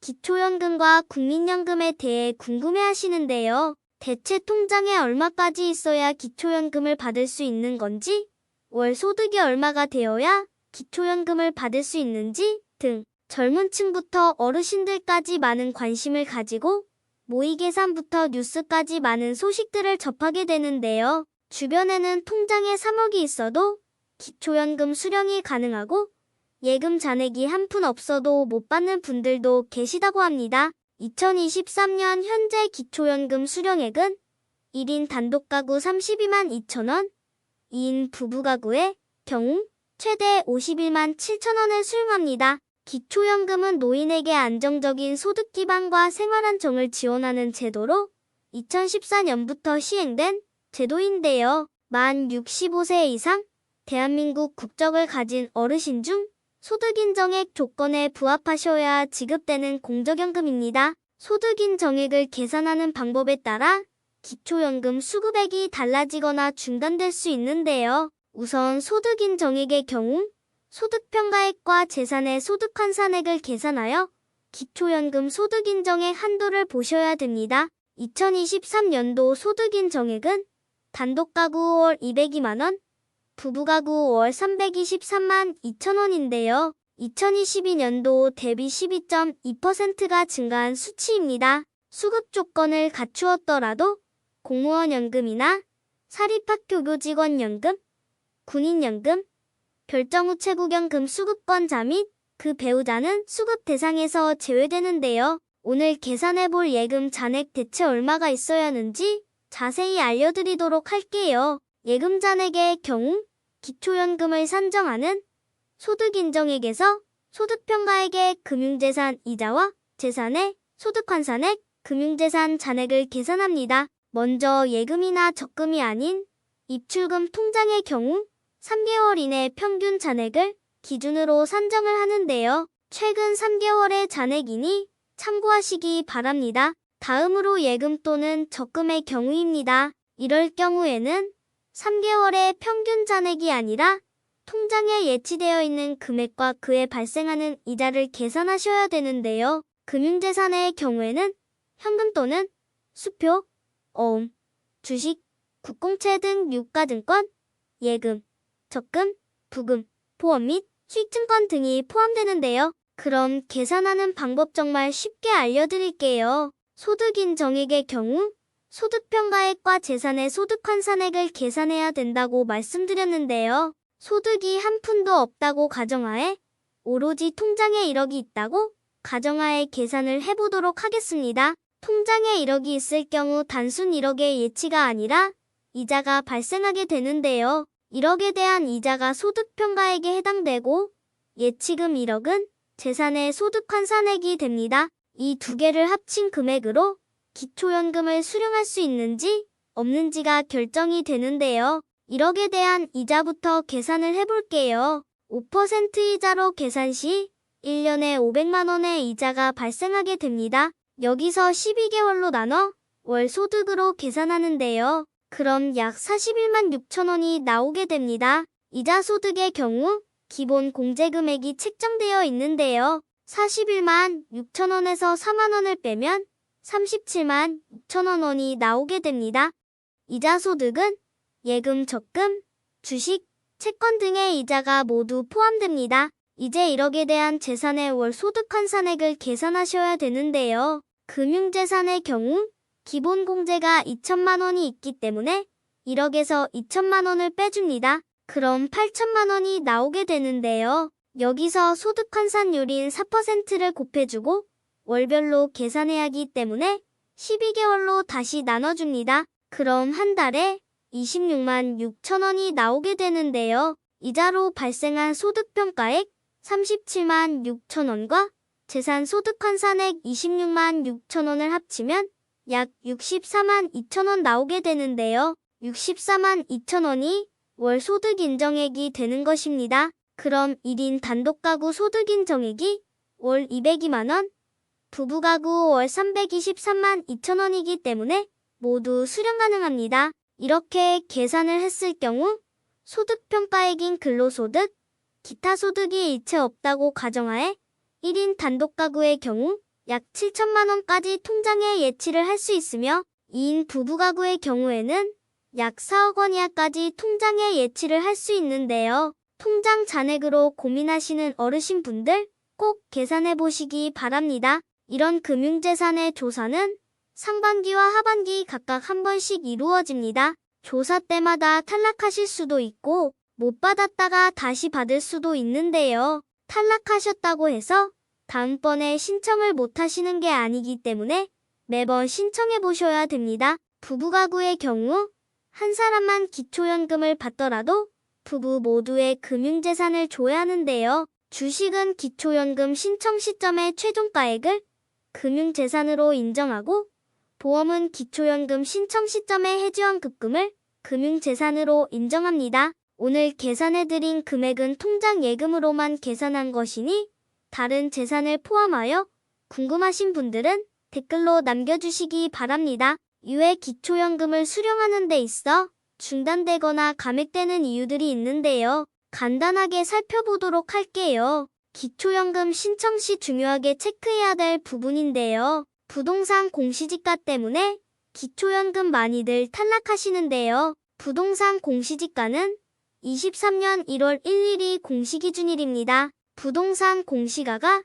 기초연금과 국민연금에 대해 궁금해 하시는데요. 대체 통장에 얼마까지 있어야 기초연금을 받을 수 있는 건지, 월 소득이 얼마가 되어야 기초연금을 받을 수 있는지 등 젊은 층부터 어르신들까지 많은 관심을 가지고 모의 계산부터 뉴스까지 많은 소식들을 접하게 되는데요. 주변에는 통장에 3억이 있어도 기초연금 수령이 가능하고 예금 잔액이 한 푼 없어도 못 받는 분들도 계시다고 합니다. 2023년 현재 기초연금 수령액은 1인 단독 가구 32만 2천원, 2인 부부 가구의 경우 최대 51만 7천원을 수령합니다. 기초연금은 노인에게 안정적인 소득 기반과 생활 안정을 지원하는 제도로 2014년부터 시행된 제도인데요. 만 65세 이상 대한민국 국적을 가진 어르신 중 소득인정액 조건에 부합하셔야 지급되는 공적연금입니다. 소득인정액을 계산하는 방법에 따라 기초연금 수급액이 달라지거나 중단될 수 있는데요. 우선 소득인정액의 경우 소득평가액과 재산의 소득환산액을 계산하여 기초연금 소득인정액 한도를 보셔야 됩니다. 2023년도 소득인정액은 단독가구 월 202만원, 부부가구 월 323만 2천원인데요. 2022년도 대비 12.2%가 증가한 수치입니다. 수급 조건을 갖추었더라도 공무원 연금이나 사립학교 교직원 연금, 군인 연금, 별정우체국연금 수급권자 및 그 배우자는 수급 대상에서 제외되는데요. 오늘 계산해 볼 예금 잔액 대체 얼마가 있어야 하는지 자세히 알려드리도록 할게요. 예금 잔액의 경우 기초연금을 산정하는 소득인정액에서 소득평가액의 금융재산 이자와 재산의 소득환산액, 금융재산 잔액을 계산합니다. 먼저 예금이나 적금이 아닌 입출금 통장의 경우 3개월 이내 평균 잔액을 기준으로 산정을 하는데요. 최근 3개월의 잔액이니 참고하시기 바랍니다. 다음으로 예금 또는 적금의 경우입니다. 이럴 경우에는 3개월의 평균 잔액이 아니라 통장에 예치되어 있는 금액과 그에 발생하는 이자를 계산하셔야 되는데요. 금융재산의 경우에는 현금 또는 수표, 어음, 주식, 국공채 등 유가증권, 예금, 적금, 부금, 보험 및 수익증권 등이 포함되는데요. 그럼 계산하는 방법 정말 쉽게 알려드릴게요. 소득인 정액의 경우 소득평가액과 재산의 소득환산액을 계산해야 된다고 말씀드렸는데요. 소득이 한 푼도 없다고 가정하에 오로지 통장에 1억이 있다고 가정하에 계산을 해보도록 하겠습니다. 통장에 1억이 있을 경우 단순 1억의 예치가 아니라 이자가 발생하게 되는데요. 1억에 대한 이자가 소득평가액에 해당되고 예치금 1억은 재산의 소득환산액이 됩니다. 이 두 개를 합친 금액으로 기초연금을 수령할 수 있는지 없는지가 결정이 되는데요. 1억에 대한 이자부터 계산을 해볼게요. 5% 이자로 계산 시 1년에 500만 원의 이자가 발생하게 됩니다. 여기서 12개월로 나눠 월 소득으로 계산하는데요. 그럼 약 41만 6천 원이 나오게 됩니다. 이자 소득의 경우 기본 공제 금액이 책정되어 있는데요. 41만 6천 원에서 4만 원을 빼면 37만 6천원 원이 나오게 됩니다. 이자 소득은 예금, 적금, 주식, 채권 등의 이자가 모두 포함됩니다. 이제 1억에 대한 재산의 월 소득 환산액을 계산하셔야 되는데요. 금융재산의 경우 기본 공제가 2천만 원이 있기 때문에 1억에서 2천만 원을 빼줍니다. 그럼 8천만 원이 나오게 되는데요. 여기서 소득 환산율인 4%를 곱해주고 월별로 계산해야 하기 때문에 12개월로 다시 나눠줍니다. 그럼 한 달에 26만 6천 원이 나오게 되는데요. 이자로 발생한 소득평가액 37만 6천 원과 재산 소득 환산액 26만 6천 원을 합치면 약 64만 2천 원 나오게 되는데요. 64만 2천 원이 월 소득 인정액이 되는 것입니다. 그럼 1인 단독 가구 소득 인정액이 월 202만 원, 부부 가구 월 323만 2천 원이기 때문에 모두 수령 가능합니다. 이렇게 계산을 했을 경우 소득평가액인 근로소득, 기타 소득이 일체 없다고 가정하에 1인 단독 가구의 경우 약 7천만 원까지 통장에 예치를 할 수 있으며 2인 부부 가구의 경우에는 약 4억 원 이하까지 통장에 예치를 할 수 있는데요. 통장 잔액으로 고민하시는 어르신분들 꼭 계산해 보시기 바랍니다. 이런 금융재산의 조사는 상반기와 하반기 각각 한 번씩 이루어집니다. 조사 때마다 탈락하실 수도 있고 못 받았다가 다시 받을 수도 있는데요. 탈락하셨다고 해서 다음번에 신청을 못 하시는 게 아니기 때문에 매번 신청해 보셔야 됩니다. 부부가구의 경우 한 사람만 기초연금을 받더라도 부부 모두의 금융재산을 줘야 하는데요. 주식은 기초연금 신청 시점의 최종가액을 금융재산으로 인정하고 보험은 기초연금 신청 시점의 해지원 급금을 금융재산으로 인정합니다. 오늘 계산해드린 금액은 통장 예금으로만 계산한 것이니 다른 재산을 포함하여 궁금하신 분들은 댓글로 남겨주시기 바랍니다. 이외 기초연금을 수령하는 데 있어 중단되거나 감액되는 이유들이 있는데요. 간단하게 살펴보도록 할게요. 기초연금 신청 시 중요하게 체크해야 될 부분인데요. 부동산 공시지가 때문에 기초연금 많이들 탈락하시는데요. 부동산 공시지가는 23년 1월 1일이 공시기준일입니다. 부동산 공시가가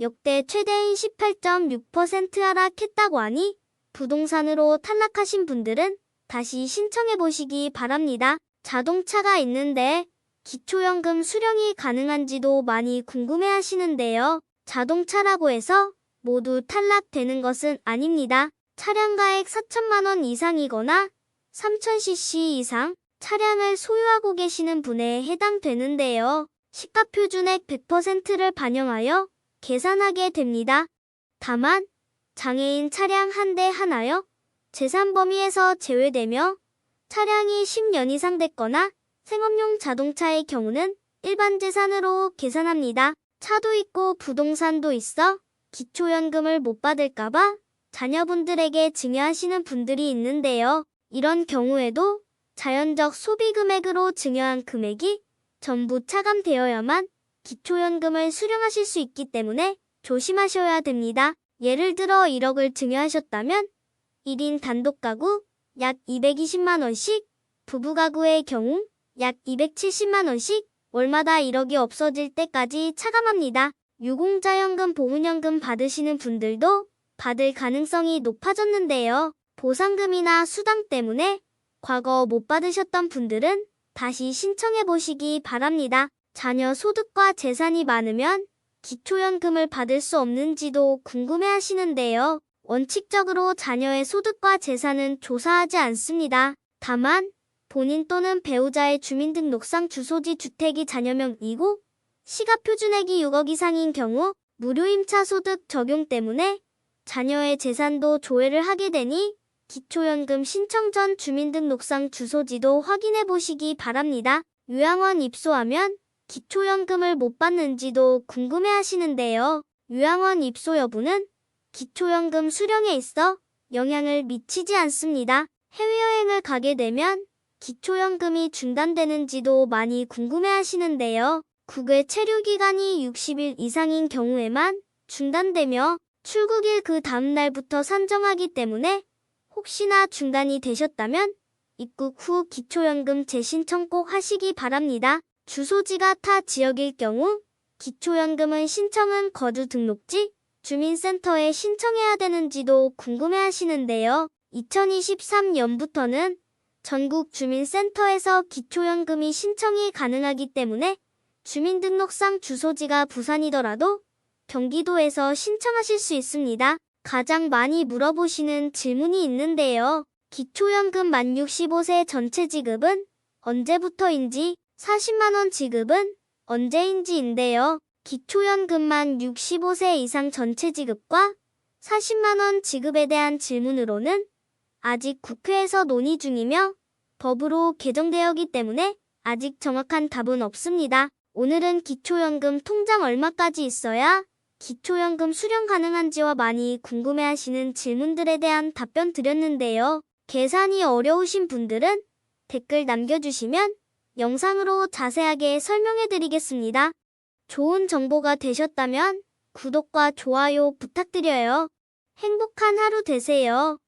역대 최대인 18.6% 하락했다고 하니 부동산으로 탈락하신 분들은 다시 신청해 보시기 바랍니다. 자동차가 있는데 기초연금 수령이 가능한지도 많이 궁금해 하시는데요. 자동차라고 해서 모두 탈락되는 것은 아닙니다. 차량 가액 4천만 원 이상이거나 3000cc 이상 차량을 소유하고 계시는 분에 해당되는데요. 시가표준액 100%를 반영하여 계산하게 됩니다. 다만 장애인 차량 한 대 하나여 재산 범위에서 제외되며 차량이 10년 이상 됐거나 생업용 자동차의 경우는 일반 재산으로 계산합니다. 차도 있고 부동산도 있어 기초연금을 못 받을까봐 자녀분들에게 증여하시는 분들이 있는데요. 이런 경우에도 자연적 소비 금액으로 증여한 금액이 전부 차감되어야만 기초연금을 수령하실 수 있기 때문에 조심하셔야 됩니다. 예를 들어 1억을 증여하셨다면 1인 단독 가구 약 220만 원씩, 부부 가구의 경우 약 270만원씩 월마다 1억이 없어질 때까지 차감합니다. 유공자연금 보훈연금 받으시는 분들도 받을 가능성이 높아졌는데요. 보상금이나 수당 때문에 과거 못 받으셨던 분들은 다시 신청해 보시기 바랍니다. 자녀 소득과 재산이 많으면 기초연금을 받을 수 없는지도 궁금해 하시는데요. 원칙적으로 자녀의 소득과 재산은 조사하지 않습니다. 다만 본인 또는 배우자의 주민등록상 주소지 주택이 자녀명이고 시가 표준액이 6억 이상인 경우 무료 임차 소득 적용 때문에 자녀의 재산도 조회를 하게 되니 기초연금 신청 전 주민등록상 주소지도 확인해 보시기 바랍니다. 요양원 입소하면 기초연금을 못 받는지도 궁금해 하시는데요. 요양원 입소 여부는 기초연금 수령에 있어 영향을 미치지 않습니다. 해외여행을 가게 되면 기초연금이 중단되는지도 많이 궁금해 하시는데요. 국외 체류 기간이 60일 이상인 경우에만 중단되며 출국일 그 다음 날부터 산정하기 때문에 혹시나 중단이 되셨다면 입국 후 기초연금 재신청 꼭 하시기 바랍니다. 주소지가 타 지역일 경우 기초연금은 신청은 거주 등록지, 주민센터에 신청해야 되는지도 궁금해 하시는데요. 2023년부터는 전국 주민센터에서 기초연금이 신청이 가능하기 때문에 주민등록상 주소지가 부산이더라도 경기도에서 신청하실 수 있습니다. 가장 많이 물어보시는 질문이 있는데요. 기초연금 만 65세 전체 지급은 언제부터인지 40만원 지급은 언제인지인데요. 기초연금만 65세 이상 전체 지급과 40만원 지급에 대한 질문으로는 아직 국회에서 논의 중이며 법으로 개정되었기 때문에 아직 정확한 답은 없습니다. 오늘은 기초연금 통장 얼마까지 있어야 기초연금 수령 가능한지와 많이 궁금해하시는 질문들에 대한 답변 드렸는데요. 계산이 어려우신 분들은 댓글 남겨주시면 영상으로 자세하게 설명해 드리겠습니다. 좋은 정보가 되셨다면 구독과 좋아요 부탁드려요. 행복한 하루 되세요.